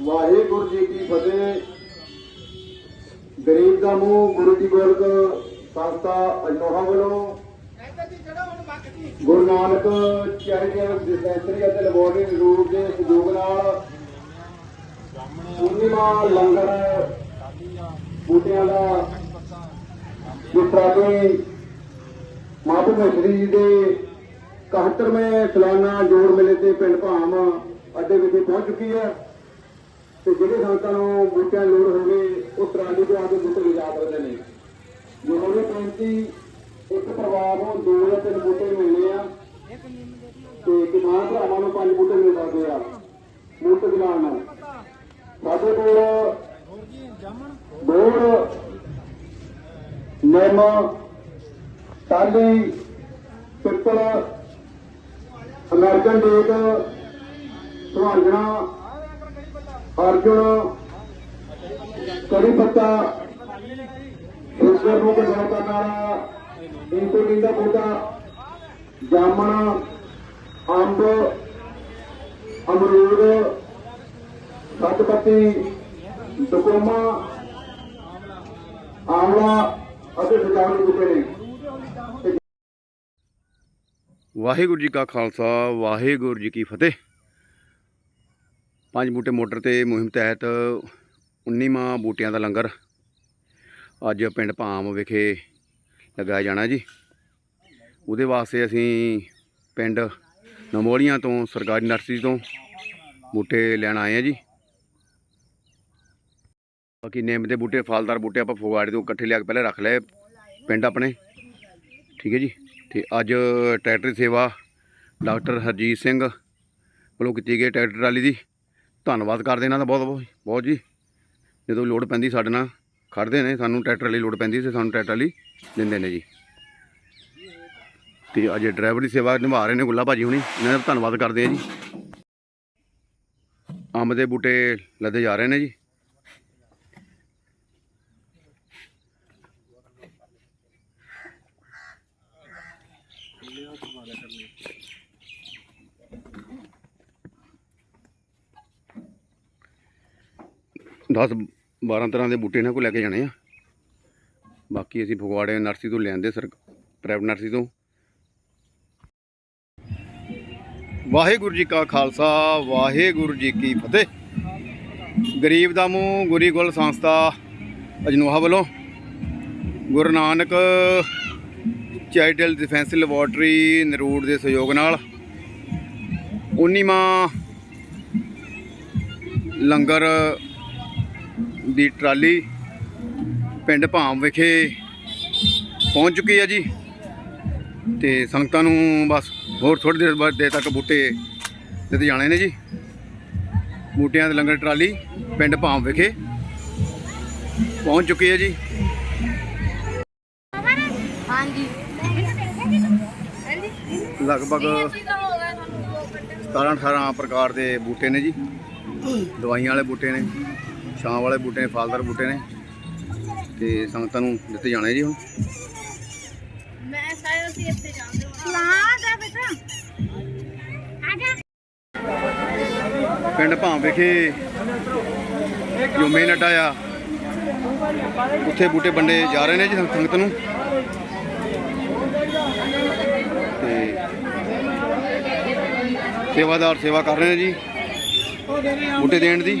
ਵਾਹਿਗੁਰੂ ਜੀ ਕੀ ਫਤਿਹ। ਗਰੀਬ ਦਾ ਮੂੰਹ, ਗੁਰੂ ਦੀ ਗੋਲਕ ਸੰਸਥਾ ਅਜਨੋਹਾ ਵੱਲੋਂ ਗੁਰੂ ਨਾਨਕ ਚੈਰੀਟੇਬਲ ਡਿਸਪੈਂਸਰੀ ਅਤੇ ਲੈਬੋਰਟਰੀ ਰੂਟ ਦੇ ਸਹਿਯੋਗ ਨਾਲ ਪੂਰਨਿਮਾ ਲੰਗਰ ਬੂਟਿਆਂ ਦਾ ਜਿਸ ਤਰ੍ਹਾਂ ਕਿ ਮਾਪੂ ਮਿਸਰੀ ਜੀ ਦੇ 71ਵੇਂ ਸਾਲਾਨਾ ਜੋੜ ਮੇਲੇ ਤੇ ਪਿੰਡ ਭਾਮ ਅੱਡੇ ਵਿਖੇ ਪਹੁੰਚ ਚੁੱਕੀ ਹੈ। ਤੇ ਜਿਹੜੇ ਸੰਤਾਂ ਨੂੰ ਬੂਟਿਆਂ ਦੀ ਲੋੜ ਹੋਵੇ, ਉਹ ਟਰਾਲੀ ਤੋਂ ਆ ਕੇ ਬੂਟੇ ਲਿਜਾ ਸਕਦੇ ਨੇ। ਜੋ ਹੋਵੇ ਪੈਂਤੀ ਇੱਕ ਪਰਿਵਾਰ ਨੂੰ ਦੋ ਜਾਂ ਤਿੰਨ ਬੂਟੇ ਮਿਲਣੇ ਆ ਤੇ ਕਿਸਾਨ ਭਰਾਵਾਂ ਨੂੰ ਪੰਜ ਬੂਟੇ ਮਿਲ ਸਕਦੇ ਆ, ਮੁਫਤ ਦਿਲਾਨ ਨਾਲ ਸਾਡੇ ਕੋਲ ਬੋਰ, ਨਿੰਮ ਟਾਲੀ ਪਿੱਪਲ ਅਮਰੀਕਨ ਡੇਟ ਸੁਹਾਂਜਣਾ ਅਰਜੁਨ ਕੜੀ ਪੱਤਾ ਸ਼ੂਗਰ ਨੂੰ ਕੰਟਰੋਲ ਕਰਨ ਵਾਲਾ ਇਨਸੂਲਿਨ ਦਾ ਬੂਟਾ ਜਾਮਣ, ਅੰਬ, ਅਮਰੂਦ, ਸਤਪਤੀ, ਡਕੋਮਾ, ਆਵਲਾ ਅਤੇ ਸਜਾਵਟੀ ਬੂਟੇ ਨੇ। ਵਾਹਿਗੁਰੂ ਜੀ ਕਾ ਖਾਲਸਾ, ਵਾਹਿਗੁਰੂ ਜੀ ਕੀ ਫਤਿਹ। ਪੰਜ ਬੂਟੇ ਮੋਟਰ ਤੇ ਮੁਹਿੰਮ ਤਹਿਤ 19ਵਾਂ ਬੂਟਿਆਂ ਦਾ ਲੰਗਰ। ਅੱਜ ਪਿੰਡ ਭਾਮ ਵਿਖੇ ਲਗਾਇਆ ਜਾਣਾ ਜੀ। ਉਹਦੇ ਵਾਸਤੇ ਅਸੀਂ ਪਿੰਡ ਨਮੋਲੀਆਂ ਤੋਂ, ਸਰਕਾਰੀ ਨਰਸਰੀ ਤੋਂ ਬੂਟੇ ਲੈਣ ਆਏ ਆ ਜੀ। ਬਾਕੀ ਨਿੰਮ ਦੇ ਬੂਟੇ, ਫਲਦਾਰ ਬੂਟੇ ਆਪਾਂ ਫਗਵਾੜੇ ਤੋਂ ਇਕੱਠੇ ਲਿਆ ਕੇ ਪਹਿਲਾਂ ਰੱਖ ਲਏ ਪਿੰਡ ਆਪਣੇ। ਠੀਕ ਹੈ ਜੀ। ਤੇ ਅੱਜ ਟਰੈਕਟਰ ਦੀ ਸੇਵਾ ਡਾਕਟਰ ਹਰਜੀਤ ਸਿੰਘ ਵੱਲੋਂ ਕੀਤੀ ਗਈ ਟਰੈਕਟਰ ਟਰਾਲੀ ਦੀ। ਧੰਨਵਾਦ ਕਰਦੇ ਇਹਨਾਂ ਦਾ ਬਹੁਤ ਬਹੁਤ ਬਹੁਤ ਜੀ। ਜਦੋਂ ਲੋੜ ਪੈਂਦੀ ਸਾਡੇ ਨਾਲ ਖੜਦੇ ਨੇ, ਸਾਨੂੰ ਟਰੈਕਟਰ ਲਈ ਲੋੜ ਪੈਂਦੀ ਤੇ ਸਾਨੂੰ ਟਰੈਕਟਰ ਲਈ ਦਿੰਦੇ ਨੇ ਜੀ। ਤੇ ਅਜੇ ਡਰਾਈਵਰ ਦੀ ਸੇਵਾ ਨਿਭਾ ਰਹੇ ਨੇ ਗੁੱਲਾ ਭਾਜੀ ਹੁਣੀ, ਇਹਨਾਂ ਦਾ ਧੰਨਵਾਦ ਕਰਦੇ ਆ ਜੀ। ਅੰਬ ਦੇ ਬੂਟੇ ਲੱਦੇ ਜਾ ਰਹੇ ਨੇ ਜੀ। ਦਸ 12 ਤਰ੍ਹਾਂ ਦੇ ਬੂਟੇ ਇਹਨਾਂ ਕੋਲ ਲੈ ਕੇ ਜਾਣੇ ਆ। ਬਾਕੀ ਅਸੀਂ ਫਗਵਾੜੇ ਨਰਸਰੀ ਤੋਂ ਲਿਆਂਦੇ ਸਰ ਪ੍ਰਾਈਵੇਟ ਨਰਸਰੀ ਤੋਂ। ਵਾਹਿਗੁਰੂ ਜੀ ਕਾ ਖਾਲਸਾ, ਵਾਹਿਗੁਰੂ ਜੀ ਕੀ ਫਤਿਹ। ਗਰੀਬ ਦਾ ਮੂੰਹ, ਗੁਰੀ ਗੁਲ ਸੰਸਥਾ ਅਜਨੋਹਾ ਵੱਲੋਂ। Guru Nanak charitable defence laboratory Narur ਦੇ ਸਹਿਯੋਗ ਨਾਲ 19ਵਾਂ ਲੰਗਰ ਦੀ ਟਰਾਲੀ ਪਿੰਡ ਭਾਮ ਵਿਖੇ ਪਹੁੰਚ ਚੁੱਕੀ ਹੈ ਜੀ। ਤੇ ਸੰਗਤਾਂ ਨੂੰ ਬਸ ਹੋਰ ਥੋੜੀ ਦੇਰ ਬਾਅਦ ਦੇ ਤੱਕ ਬੂਟੇ ਦਿੱਤੇ ਜਾਣੇ ਨੇ ਜੀ। ਬੂਟਿਆਂ ਦੇ ਲੰਗਰ ਟਰਾਲੀ ਪਿੰਡ ਭਾਮ ਵਿਖੇ ਪਹੁੰਚ ਚੁੱਕੀ ਹੈ ਜੀ। ਹਾਂਜੀ। ਲਗਭਗ 17 18 ਪ੍ਰਕਾਰ ਦੇ ਬੂਟੇ ਨੇ ਜੀ। ਦਵਾਈਆਂ ਵਾਲੇ ਬੂਟੇ ਨੇ। ਛਾਂ ਵਾਲੇ ਬੂਟੇ ਨੇ ਫਲਦਾਰ ਬੂਟੇ ਨੇ। ਤੇ ਸੰਗਤਾਂ ਨੂੰ ਦਿੱਤੇ ਜਾਣੇ ਜੀ ਹੁਣ। ਮੈਂ ਸਾਰੇ ਅਸੀਂ ਇੱਥੇ ਜਾਂਦੇ ਹਾਂ। ਜਾ ਬੇਟਾ। ਆ ਜਾ। ਪਿੰਡ ਭਾਮ ਵਿਖੇ ਜੋ ਮੇਨ ਅੱਡਾ ਆ ਉੱਥੇ ਬੂਟੇ ਵੰਡੇ ਜਾ ਰਹੇ ਨੇ ਜੀ ਸੰਗਤ ਨੂੰ। ਤੇ ਸੇਵਾਦਾਰ ਸੇਵਾ ਕਰ ਰਹੇ ਨੇ ਜੀ ਬੂਟੇ ਦੇਣ ਦੀ।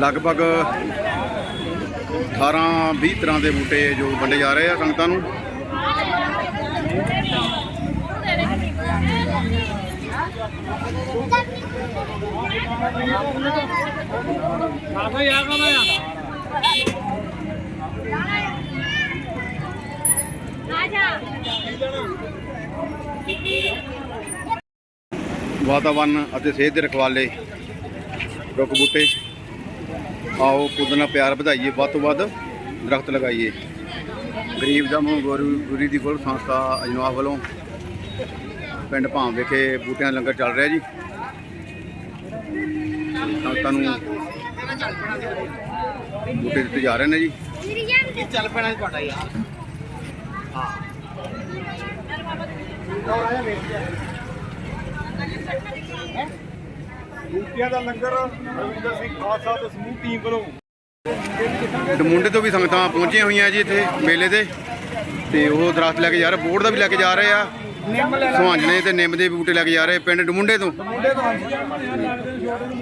ਲਗਭਗ 18 20 ਤਰ੍ਹਾਂ ਦੇ ਬੂਟੇ ਜੋ ਵੰਡੇ ਜਾ ਰਹੇ ਆ ਸੰਗਤਾਂ ਨੂੰ। ਵਾਤਾਵਰਨ ਅਤੇ ਸਿਹਤ ਦੇ ਰਖਵਾਲੇ ਰੁੱਖ ਬੂਟੇ। ਆਓ ਕੁਦਨਾ ਪਿਆਰ ਵਧਾਈਏ, ਵੱਧ ਤੋਂ ਵੱਧ ਦਰਖਤ ਲਗਾਈਏ। ਗਰੀਬ ਦਾ ਮੂੰਹ ਗੁਰੂ ਦੀ ਗੁਰ ਸੰਸਥਾ ਅਜਨਵਾ ਵੱਲੋਂ ਪਿੰਡ ਭਾਂ ਵਿਖੇ ਬੂਟਿਆਂ ਦਾ ਲੰਗਰ ਚੱਲ ਰਿਹਾ ਜੀ। ਸੰਗਤਾਂ ਨੂੰ ਬੂਟੇ ਦਿੱਤੇ ਜਾ ਰਹੇ ਨੇ ਜੀ। ਚੱਲ ਪੈਣਾ ਤੁਹਾਡਾ ਯਾਰ। ਬੂਟਿਆਂ ਦਾ ਲੰਗਰ ਰਵਿੰਦਰ ਸਿੰਘ ਖਾਲਸਾ ਤੇ ਸਮੂਹ ਟੀਮ ਵੱਲੋਂ। ਡਮੁੰਡੇ ਤੋਂ ਵੀ ਸੰਗਤਾਂ ਪਹੁੰਚੀਆਂ ਹੋਈਆਂ ਜੀ ਇੱਥੇ ਮੇਲੇ ਤੇ। ਤੇ ਉਹ ਦਰਖਤ ਲੈ ਕੇ ਜਾ ਰਹੇ ਬੋਰਡ ਦਾ ਵੀ ਲੈ ਕੇ ਜਾ ਰਹੇ ਆ। ਨਿੰਮ ਲੈ ਸੁਹਾਂਜਣੇ ਤੇ ਨਿੰਮ ਦੇ ਬੂਟੇ ਲੈ ਕੇ ਜਾ ਰਹੇ ਪਿੰਡ ਡਮੁੰਡੇ ਤੋਂ। ਮੁੰਡੇ ਤੋਂ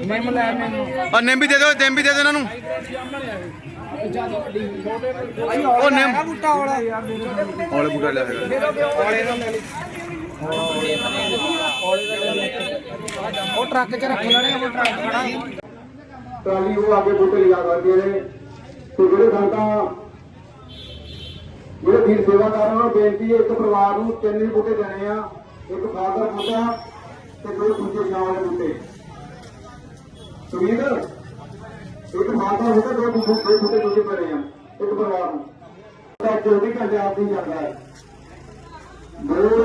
ਨਿੰਮ ਲੈ ਮੈਨੂੰ ਆ ਨਿੰਮ ਵੀ ਦੇ ਦਿਓ ਨਿੰਮ ਵੀ ਦੇ ਦਿਓ ਇਹਨਾਂ ਨੂੰ। ਉਹ ਨਿੰਮ। ਬੂਟਾ ਵਾਲਾ। ਔਲੇ ਬੂਟਾ ਲੈ ਕੇ ਔਲੇ ਦਾ ਲੈ ਲਈ ਉਹ ਟਰੱਕ 'ਚ ਰੱਖ ਲੈਣੇ ਉਹ ਟਰੱਕ ਖੜਾ ਟਰਾਲੀ ਉਹ ਅੱਗੇ ਬੂਟੇ ਲਿਜਾ ਕਰਦੀਆਂ ਨੇ। ਤੇ ਜਿਹੜੇ ਸੰਗਤਾਂ, ਜਿਹੜੇ ਵੀਰ ਸੇਵਾ ਨੂੰ ਬੇਨਤੀ ਹੈ, ਇੱਕ ਪਰਿਵਾਰ ਨੂੰ ਤਿੰਨ ਹੀ ਬੂਟੇ ਦੇਣੇ ਆ, ਇੱਕ ਫਾਦਰ ਬੂਟਾ ਤੇ ਦੋ ਦੂਜੇ ਛਾਂ ਵਾਲੇ ਬੂਟੇ। ਸੁਮੀਰ ਇੱਕ ਮਾਤਾ ਬੂਟਾ ਦੋ ਦੂਜੇ ਦੋ ਬੂਟੇ ਦੂਜੇ ਪੈਣੇ ਆ, ਇੱਕ ਪਰਿਵਾਰ ਨੂੰ। ਤਾਂ 24 ਘੰਟੇ ਆਪ ਦੀ ਜਾਂਦਾ ਹੈ। ਬੋਰ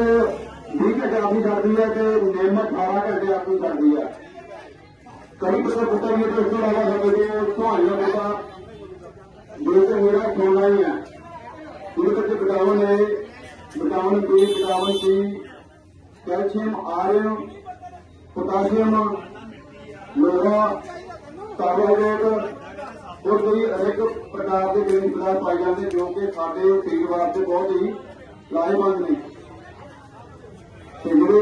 20 ਘੰਟੇ ਆਪ ਕਰਦੀ ਹੈ ਤੇ ਨਿੰਮ 18 ਘੰਟੇ ਆਪਣੀ ਕਰਦੀ ਹੈ ਕਈ ਕਿਸੇ ਬੂਟਾ ਵੀ ਇਸ ਤੋਂ ਇਲਾਵਾ ਸਕਦੇ ਹੋ ਸੁਹਾਣਾ ਬੂਟਾ ਜੋ ਕਿ ਮੇਰਾ ਸੋਨਾ ਹੀ। ਹੈ ਇਹਦੇ ਵਿੱਚ ਵਿਟਾਮਿਨ ਹੈ vitamin B vitamin C calcium iron potassium, ਲੋਹਾ, ਕਾਰਬੋਹਾਈਡਰੇਟ, ਹੋਰ ਕਈ ਅਨੇਕ ਪ੍ਰਕਾਰ ਦੇ ਖਣਿਜ ਪਦਾਰਥ ਪਾਏ ਜਾਂਦੇ ਜੋ ਕਿ ਸਾਡੇ ਸਰੀਰ ਵਾਸਤੇ ਬਹੁਤ ਹੀ ਲਾਹੇਵੰਦ ਨੇ। ਤੇ ਜਿਹੜੇ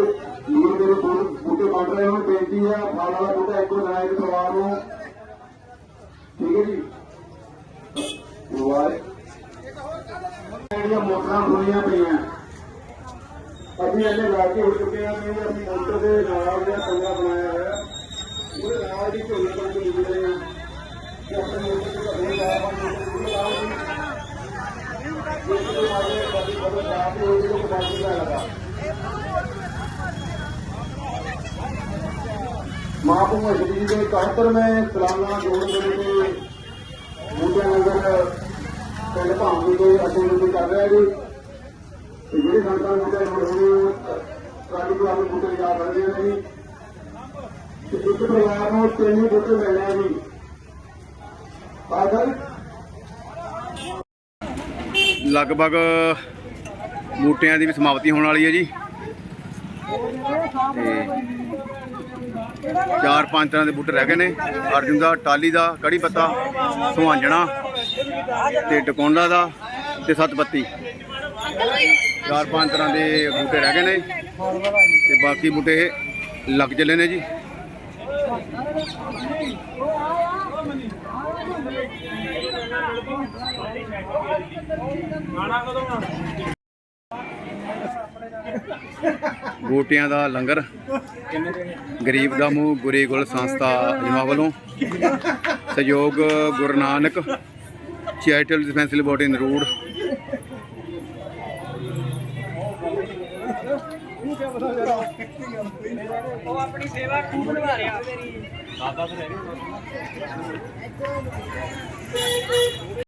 ਵੀਰ ਮੇਰੇ ਬੂਟ- ਬੂਟੇ ਬਣ ਰਹੇ ਹਨ ਬੇਨਤੀ ਹੈ ਫਲ ਵਾਲਾ ਬੂਟਾ ਇੱਕੋ ਨਾਇਕ ਪਰਿਵਾਰ ਨੂੰ। ਠੀਕ ਹੈ ਜੀ? ਵਾਹ। ਜਿਹੜੀਆਂ ਮੋਟਰਾਂ ਖੁੱਲੀਆਂ ਪਈਆਂ। ਅਸੀਂ ਇਹਨੇ ਲਾ ਕੇ ਹੋ ਚੁੱਕੇ ਹਾਂ ਕਿ ਅਸੀਂ ਮੋਟਰ ਦੇ ਨਾਲ ਜਿਹੜਾ ਕਮਰਾ ਬਣਾਇਆ ਹੋਇਆ। ਉਹਦੇ ਨਾਲ ਦੀ ਝੋਲੇ ਤੋਂ ਨਿਕਲ ਰਹੇ ਹਾਂ ਕਿ ਆਪਣੇ ਮੋਟਰ ਦੇ ਘਰੇ ਲਾ ਪਾਉਂਦੇ ਲਾਓ ਜੀ। ਜਿਹੜੇ ਮਾਰੇ ਬਾਕੀ ਬਦਲ ਸਾਫ਼ ਹੋ ਗਏ ਉਹ ਬਾਕੀ ਦਾ ਮਾਂ ਮਾਪੂ ਮਸਜਿਦ ਦੇ 71ਵੇਂ ਸਾਲਾਨਾ ਜੋੜ ਮੇਲੇ ਤੇ ਬੂਟਿਆਂ ਨਗਰ ਪਿੰਡ ਭਾਂਗੀ ਦੇ ਅਸੀਂ ਨੂੰ ਕਰ ਰਿਹਾ ਜੀ। ਤੇ ਜਿਹੜੇ ਸੰਤਾਂ ਨੂੰ ਬੂਟੇ ਹੋਣੇ ਟਰਾਲੀ ਆਪਣੇ ਬੂਟੇ ਜਾ ਸਕਦੇ ਨੇ ਜੀ। ਤੇ ਇੱਕ ਪਰਿਵਾਰ ਨੂੰ ਤਿੰਨ ਹੀ ਮਿਲਣੇ ਜੀ। ਪਾਗਲ ਲਗਭਗ ਬੂਟਿਆਂ ਦੀ ਵੀ ਸਮਾਪਤੀ ਹੋਣ ਵਾਲੀ ਹੈ ਜੀ। ਤੇ ਚਾਰ ਪੰਜ ਤਰ੍ਹਾਂ ਦੇ ਬੂਟੇ ਰਹਿ ਗਏ ਨੇ। ਅਰਜੁਨ ਦਾ ਟਾਲੀ ਦਾ, ਕੜੀ ਪੱਤਾ, ਸੁਹਾਂਜਣਾ ਤੇ ਟਕੋਂਡਾ ਦਾ ਤੇ ਸੱਤਪੱਤੀ। ਚਾਰ ਪੰਜ ਤਰ੍ਹਾਂ ਦੇ ਬੂਟੇ ਰਹਿ ਗਏ ਨੇ ਤੇ ਬਾਕੀ ਬੂਟੇ ਲੱਗ ਚੱਲੇ ਨੇ ਜੀ। ਗੋਟਿਆਂ ਦਾ ਲੰਗਰ ਗਰੀਬ ਦਾ ਮੂੰਹ, ਗੁਰੀ ਗੁਲ ਸੰਸਥਾ ਜਮਾ ਵੱਲੋਂ। ਸਹਿਯੋਗ Guru Nanak, charitable dispensary board in road ਉਹ ਆਪਣੀ ਸੇਵਾ ਖੂਬ ਨਿਭਾ ਰਿਹਾ।